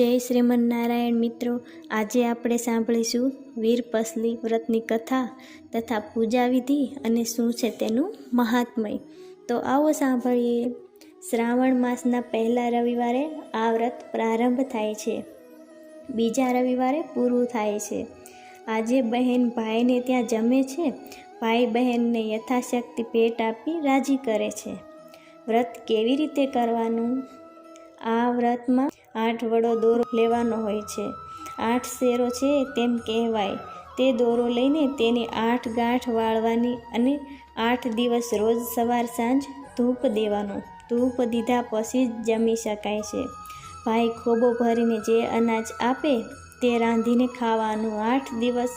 જય શ્રીમન નારાયણ મિત્રો. આજે આપણે સાંભળીશું વીર પસલી વ્રતની કથા તથા પૂજા વિધિ અને શું છે તેનું મહાત્મય. તો આવો સાંભળીએ. શ્રાવણ માસના પહેલા રવિવારે આ વ્રત પ્રારંભ થાય છે. બીજા રવિવારે પૂરું થાય છે. આજે બહેન ભાઈને ત્યાં જમે છે. ભાઈ બહેનને યથાશક્તિ ભેટ આપી રાજી કરે છે. વ્રત કેવી રીતે કરવાનું? આ વ્રતમાં આઠ વડો દોરો લેવાનો હોય છે. આઠ શેરો છે તેમ કહેવાય. તે દોરો લઈને તેની આઠ ગાંઠ વાળવાની અને આઠ દિવસ રોજ સવાર સાંજ ધૂપ દેવાનો. ધૂપ દીધા પછી જ જમી શકાય છે. ભાઈ ખોબો ભરીને જે અનાજ આપે તે રાંધીને ખાવાનું આઠ દિવસ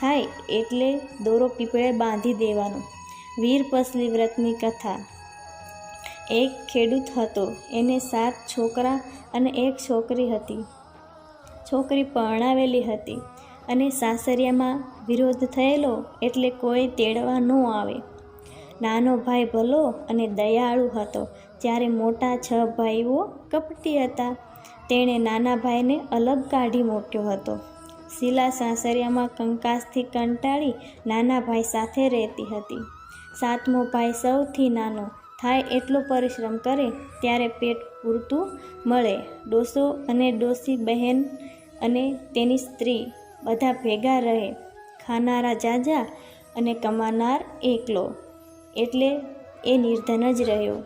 થાય એટલે દોરો પીપળે બાંધી દેવાનો. વીર પસલી વ્રતની કથા. એક ખેડૂત હતો. એને સાત છોકરા અને એક છોકરી હતી. છોકરી પરણાવેલી હતી અને સાસરિયામાં વિરોધ થયેલો એટલે કોઈ તેડવા ન આવે. નાનો ભાઈ ભલો અને દયાળુ હતો. જ્યારે મોટા છ ભાઈઓ કપટી હતા, તેણે નાના ભાઈને અલગ કાઢી મૂક્યો હતો. શીલા સાસરિયામાં કંકાસથી કંટાળી નાના ભાઈ સાથે રહેતી હતી. સાતમો ભાઈ સૌથી નાનો થાય એટલો પરિશ્રમ કરે ત્યારે પેટ પૂરતું મળે. ડોસો અને ડોસી બહેન અને તેની સ્ત્રી બધા ભેગા રહે. ખાનારા જાજા અને કમાનાર એકલો. એટલે એ નિર્ધન જ રહ્યો.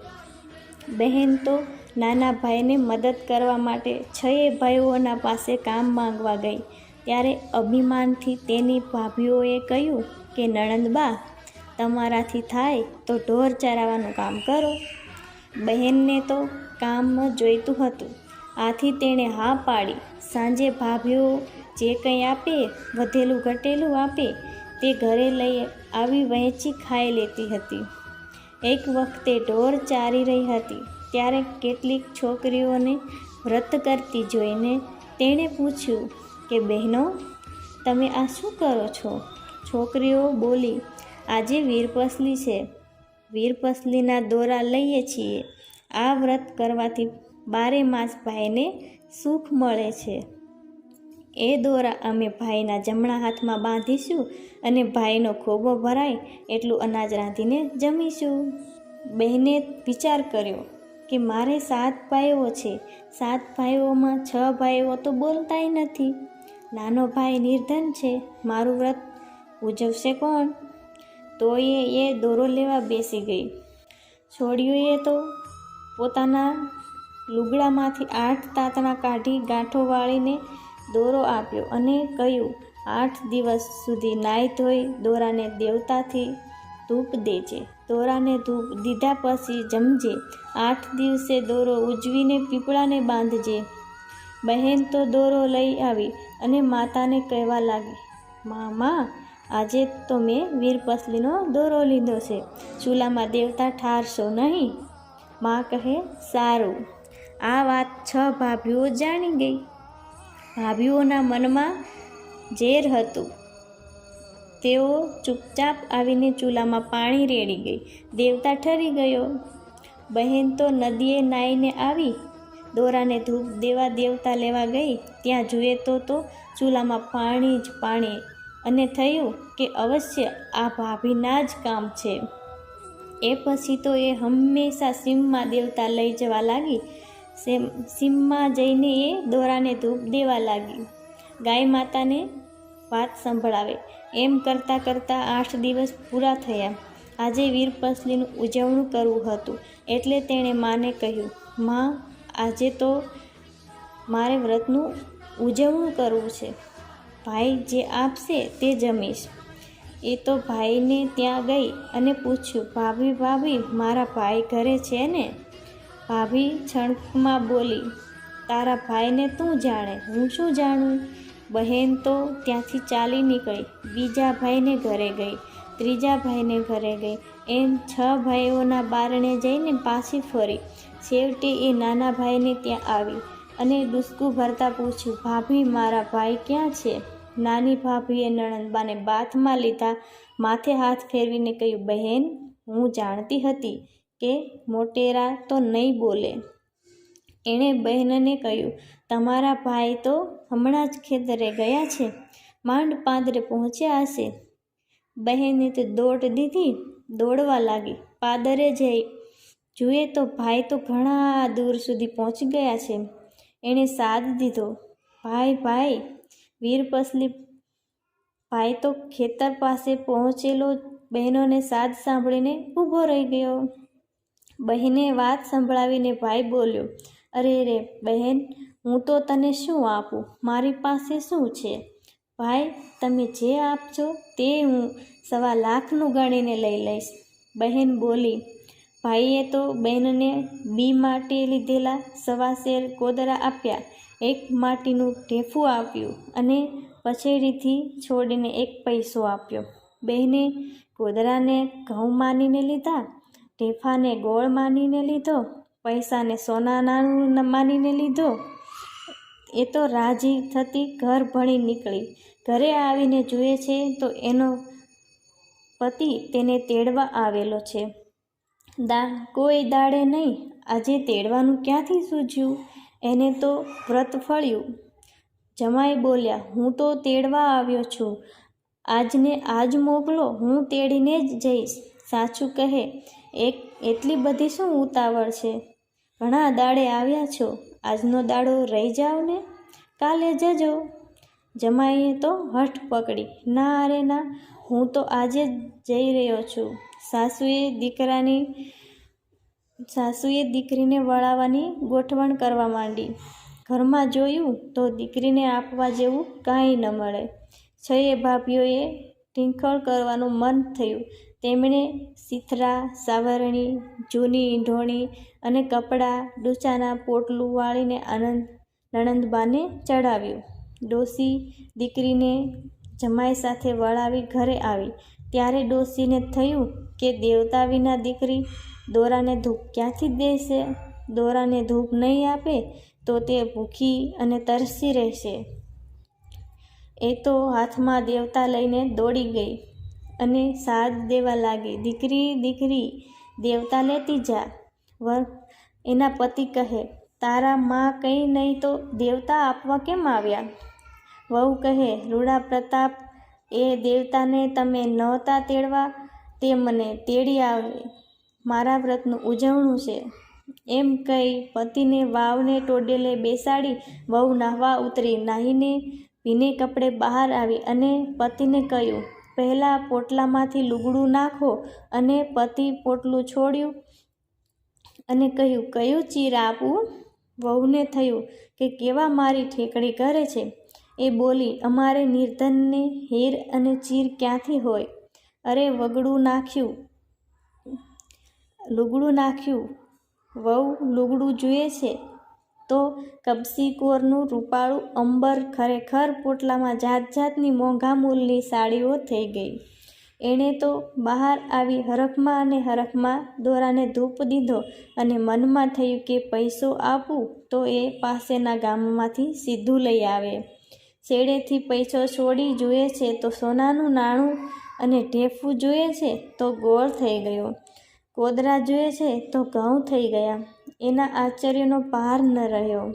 બહેન તો નાના ભાઈને મદદ કરવા માટે છએ ભાઈઓના પાસે કામ માંગવા ગઈ. ત્યારે અભિમાનથી તેની ભાભીઓએ કહ્યું કે નણંદબા તમારાથી થાય તો ઢોર ચરાવવાનું કામ કરો. બહેનને તો કામ જોઈતું હતું. આથી તેણે હા પાડી. સાંજે ભાભીઓ જે કંઈ આપે, વધેલું ઘટેલું આપે, તે ઘરે લઈ આવી વહેંચી ખાઈ લેતી હતી. એક વખતે ઢોર ચારી રહી હતી. ત્યારે કેટલીક છોકરીઓને વ્રત કરતી જોઈને તેણે પૂછ્યું કે, બહેનો, તમે આ શું કરો છો? છોકરીઓ બોલી આજે વીરપસલી છે. વીરપસલીના દોરા લઈએ છીએ. આ વ્રત કરવાથી બારે માસ ભાઈને સુખ મળે છે. એ દોરા અમે ભાઈના જમણા હાથમાં બાંધીશું અને ભાઈનો ખોબો ભરાય એટલું અનાજ રાંધીને જમીશું. બહેને વિચાર કર્યો કે મારે સાત ભાઈઓ છે. સાત ભાઈઓમાં છ ભાઈઓ તો બોલતાય નથી. નાનો ભાઈ નિર્ધન છે. મારું વ્રત ઉજવશે કોણ? તોય એ દોરો લેવા બેસી ગઈ. છોડ્યુંએ તો પોતાના લુગડામાંથી આઠ તાતણા કાઢી ગાંઠો વાળીને દોરો આપ્યો અને કહ્યું, આઠ દિવસ સુધી નાહી ધોઈ દોરાને દેવતાથી ધૂપ દેજે દોરાને ધૂપ દીધા પછી જમજે. આઠ દિવસે દોરો ઉજવીને પીપળાને બાંધજે. બહેન તો દોરો લઈ આવી અને માતાને કહેવા લાગી, મામા આજે તો મેં વીરપસલીનો દોરો લીધો છે. ચૂલામાં દેવતા ઠારશો નહીં. માં કહે, સારું. આ વાત છ ભાભીઓ જાણી ગઈ. ભાભીઓના મનમાં ઝેર હતું. તેઓ ચૂપચાપ આવીને ચૂલામાં પાણી રેડી ગઈ. દેવતા ઠરી ગયો. બહેન તો નદીએ નાહીને આવી. દોરાને ધૂપ દેવા દેવતા લેવા ગઈ. ત્યાં જુએ તો તો ચૂલામાં પાણી જ પાણી અને થયું કે અવશ્ય આ ભાભીના જ કામ છે. એ પછી તો એ હંમેશા સીમમાં દેવતા લઈ જવા લાગી. સેમ, સીમમાં જઈને એ દોરાને ધૂપ દેવા લાગી. ગાય માતાને વાત સંભળાવે. એમ કરતાં કરતાં આઠ દિવસ પૂરા થયા. આજે વીરપસલીનું ઉજવણું કરવું હતું, એટલે તેણે માને કહ્યું, માં, આજે તો મારે વ્રતનું ઉજવણું કરવું છે. ભાઈ જે આપશે તે જમીશ. એ તો ભાઈને ત્યાં ગઈ અને પૂછ્યું, ભાભી ભાભી, મારા ભાઈ ઘરે છે ને? ભાભી છણકમાં બોલી, તારા ભાઈને તું જાણે, હું શું જાણું? બહેન તો ત્યાંથી ચાલી નીકળી, બીજા ભાઈને ઘરે ગઈ, ત્રીજા ભાઈને ઘરે ગઈ. એમ છ ભાઈઓના બારણે જઈને પાછી ફરી. છેવટે એ નાના ભાઈને ત્યાં આવી અને દુસ્કુ ભરતા પૂછ્યું, ભાભી, મારા ભાઈ ક્યાં છે? નાની ભાભીએ નણંદબાને બાથમાં લીધા, માથે હાથ ફેરવીને કહ્યું, બહેન, હું જાણતી હતી કે મોટેરા તો નહીં બોલે. એણે બહેનને કહ્યું, તમારા ભાઈ તો હમણાં જ ખેતરે ગયા છે, માંડ પાંદરે પહોંચ્યા હશે. બહેને તો દોડ દીધી, દોડવા લાગી, પાદરે જઈ, જુએ તો ભાઈ તો ઘણા દૂર સુધી પહોંચી ગયા છે. એણે સાદ દીધો, ભાઈ ભાઈ વીરપસલી ભાઈ તો ખેતર પાસે પહોંચેલો બહેનોને સાદ સાંભળીને ઊભો રહી ગયો. બહેને વાત સંભળાવીને ભાઈ બોલ્યો, અરે રે બહેન, હું તો તને શું આપું? મારી પાસે શું છે? ભાઈ, તમે જે આપજો તે હું સવા લાખનું ગણીને લઈ લઈશ. બહેન બોલી, ભાઈએ તો બહેનને બી માટે લીધેલા સવા શેર કોદરા આપ્યા. એક માટીનું ઢેફું આપ્યું અને પછેડીથી છોડીને એક પૈસો આપ્યો. બહેને કોદરાને ઘઉં માનીને લીધા, ઢેફાને ગોળ માનીને લીધો, પૈસાને સોના નાણું માનીને લીધો. એ તો રાજી થતી ઘર ભણી નીકળી. ઘરે આવીને જુએ છે તો એનો પતિ તેને તેડવા આવેલો છે. દા, કોઈ દાડે નહીં, આજે તેડવાનું ક્યાંથી સૂઝ્યું? એને તો વ્રત ફળ્યું. જમાઈ બોલ્યા, હું તો તેડવા આવ્યો છું. આજને આજ મોકલો, હું તેડીને જ જઈશ. સાચું કહે, એક, એટલી બધી શું ઉતાવળ છે? ઘણા દાડે આવ્યા છો. આજનો દાડો રહી જાઓ ને? કાલે જજો. જમાઈએ તો હઠ પકડી, ના અરે ના, હું તો આજે જ જઈ રહ્યો છું. સાસુએ દીકરાની સાસુએ દીકરીને વળાવવાની ગોઠવણ કરવા માંડી. ઘરમાં જોયું તો દીકરીને આપવા જેવું કાંઈ ન મળે. છયે ભાભીઓએ ટીંખળ કરવાનું મન થયું. તેમણે સીથરા, સાવરણી, જૂની ઈંઢોણી અને કપડાં, ડૂચાના પોટલું વાળીને આનંદ, નણંદબાને ચડાવ્યું ડોસી દીકરીને જમાઈ સાથે વળાવી ઘરે આવી. ત્યારે ડોસીને થયું કે દેવતા વિના દીકરી દોરાને ધૂપ ક્યાંથી દેશે? દોરાને ધૂપ નહીં આપે તો તે ભૂખી અને તરસી રહેશે. એ તો હાથમાં દેવતા લઈને દોડી ગઈ અને સાદ દેવા લાગી, દીકરી દીકરી દેવતા લેતી જા વર એના પતિ કહે, તારા માં કંઈ નહીં તો દેવતા આપવા કેમ આવ્યા? વહુ કહે, રૂડા પ્રતાપ, એ દેવતાને તમે નહોતા તેડવા, તે મને તેડી આવે. મારા વ્રતનું ઉજવણું છે. એમ કહી પતિને વાવને ટોડેલે બેસાડી વહુ નાહવા ઉતરી. નાહીને ભીને કપડે બહાર આવી અને પતિને કહ્યું, પહેલાં પોટલામાંથી લુગડું નાખો. અને પતિ પોટલું છોડ્યું અને કહ્યું, કયું ચીર આપવું વહુને થયું કે, કેવા મારી ઠેકડી કરે છે? એ બોલી, અમારે નિર્ધનને હીર અને ચીર ક્યાંથી હોય? અરે, વગડું નાખ્યું. લુગડું નાખ્યું. વહુ લુગડું જુએ છે તો કબસી કોરનું રૂપાળું અંબર ખરેખર પોટલામાં જાત જાતની મોંઘા મૂલની સાડીઓ થઈ ગઈ. એણે તો બહાર આવી હરખમાં અને હરખમાં દોરાને ધૂપ દીધો અને મનમાં થયું કે પૈસો આપું તો એ પાસેના ગામમાંથી સીધું લઈ આવે. છેડેથી પૈસો છોડી જુએ છે તો સોનાનું નાણું અને ઢેફું જુએ છે તો ગોળ થઈ ગયો. કોદરા જોઈએ છે તો ઘઉં થઈ ગયા. એના આશ્ચર્યનો પાર ન રહ્યો.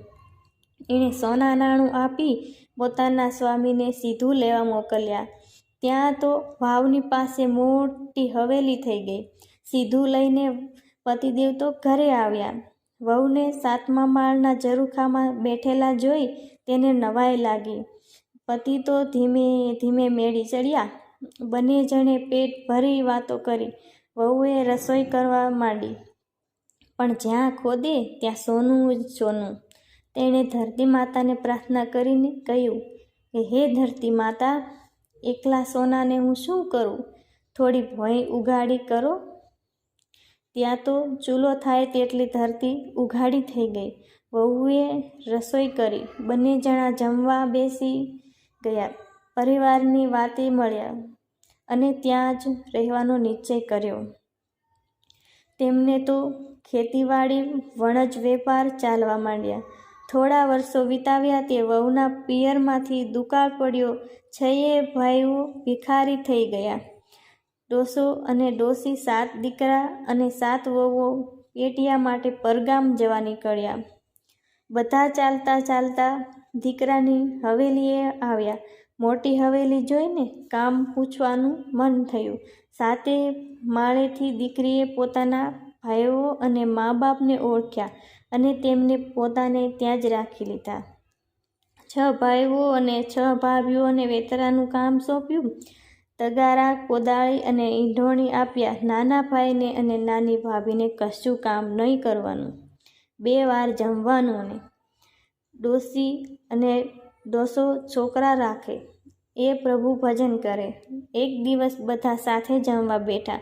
એણે સોના નાણું આપી પોતાના સ્વામીને સીધું લેવા મોકલ્યા. ત્યાં તો વાવની પાસે મોટી હવેલી થઈ ગઈ. સીધું લઈને પતિદેવ તો ઘરે આવ્યા. વહુને સાતમા માળના ઝરૂખામાં બેઠેલા જોઈ તેને નવાઈ લાગી. પતિ તો ધીમે ધીમે મેળી ચડ્યા. બંને જણે પેટ ભરી વાતો કરી. વહુએ રસોઈ કરવા માંડી. પણ જ્યાં ખોદે ત્યાં સોનું જ સોનું. તેણે ધરતી માતાને પ્રાર્થના કરીને કહ્યું કે હે ધરતી માતા, એકલા સોનાને હું શું કરું? થોડી ભોંય ઉઘાડી કરો. ત્યાં તો ચૂલો થાય તેટલી ધરતી ઉઘાડી થઈ ગઈ. વહુએ રસોઈ કરી. બંને જણા જમવા બેસી ગયા. પરિવારની વાતે મળ્યા. અને ત્યાં જ રહેવાનો નિશ્ચય કર્યો. તેમને તો ખેતીવાડી વણજ વેપાર ચાલવા માંડ્યા. થોડા વર્ષો વિતાવ્યા તે વહુના પિયરમાંથી દુકાળ પડ્યો. છયે ભાઈઓ ભિખારી થઈ ગયા. ડોસો અને ડોસી સાત દીકરા અને સાત વહુઓ પેટિયા માટે પરગામ જવા નીકળ્યા. બધા ચાલતા ચાલતા દીકરાની હવેલીએ આવ્યા. મોટી હવેલી જોઈને કામ પૂછવાનું મન થયું. સાતે માળેથી દીકરીએ પોતાના ભાઈઓ અને મા બાપને ઓળખ્યા અને તેમને પોતાને ત્યાં જ રાખી લીધા. છ ભાઈઓ અને છ ભાભીઓને વેતરાનું કામ સોંપ્યું. તગારા, કોદાળી અને ઈંઢોણી આપ્યા. નાના ભાઈને અને નાની ભાભીને કશું કામ નહીં કરવાનું. બે વાર જમવાનું અને ડોસી અને ડોસો છોકરા રાખે. એ પ્રભુ ભજન કરે. એક દિવસ બધા સાથે જમવા બેઠા.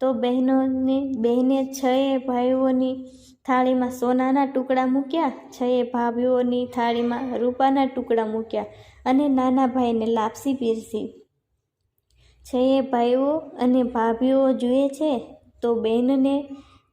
તો બહેનોને, બહેને છએ ભાઈઓની થાળીમાં સોનાના ટુકડા મૂક્યા, છએ ભાભીઓની થાળીમાં રૂપાના ટુકડા મૂક્યા અને નાના ભાઈને લાપસી પીરસી. છએ ભાઈઓ અને ભાભીઓ જુએ છે, તો બહેનને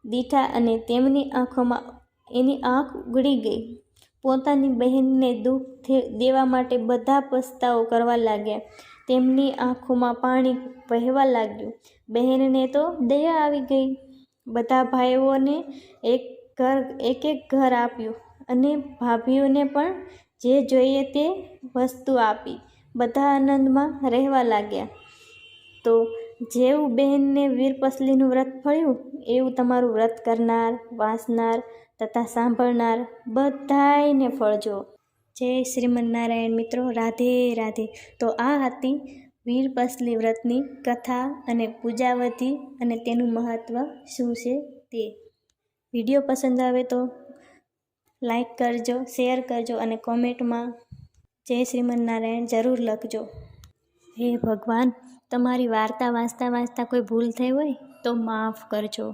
દીઠા અને તેમની આંખોમાં, એની આંખ ઉગડી ગઈ. પોતાની બહેનને દુઃખ દેવા માટે બધા પસ્તાવો કરવા લાગ્યા. તેમની આંખોમાં પાણી વહેવા લાગ્યું. બહેનને તો દયા આવી ગઈ. બધા ભાઈઓને એક ઘર એક એક ઘર આપ્યું અને ભાભીઓને પણ જે જોઈએ તે વસ્તુ આપી. બધા આનંદમાં રહેવા લાગ્યા. તો જેવું બહેનને વીરપસલીનું વ્રત ફળ્યું, એવું તમારું વ્રત કરનાર વાંચનાર તથા સાંભળનાર બધાયને ફળજો જય શ્રીમન્નારાયણ મિત્રો, રાધે રાધે. તો આ હતી વીરપસલી વ્રતની કથા અને પૂજાવતી અને તેનું મહત્ત્વ શું છે તે. વીડિયો પસંદ આવે તો લાઈક કરજો, શેર કરજો અને કોમેન્ટમાં જય શ્રીમન્નારાયણ જરૂર લખજો. હે ભગવાન, તમારી વાર્તા વાંચતા વાંચતા કોઈ ભૂલ થઈ હોય તો માફ કરજો.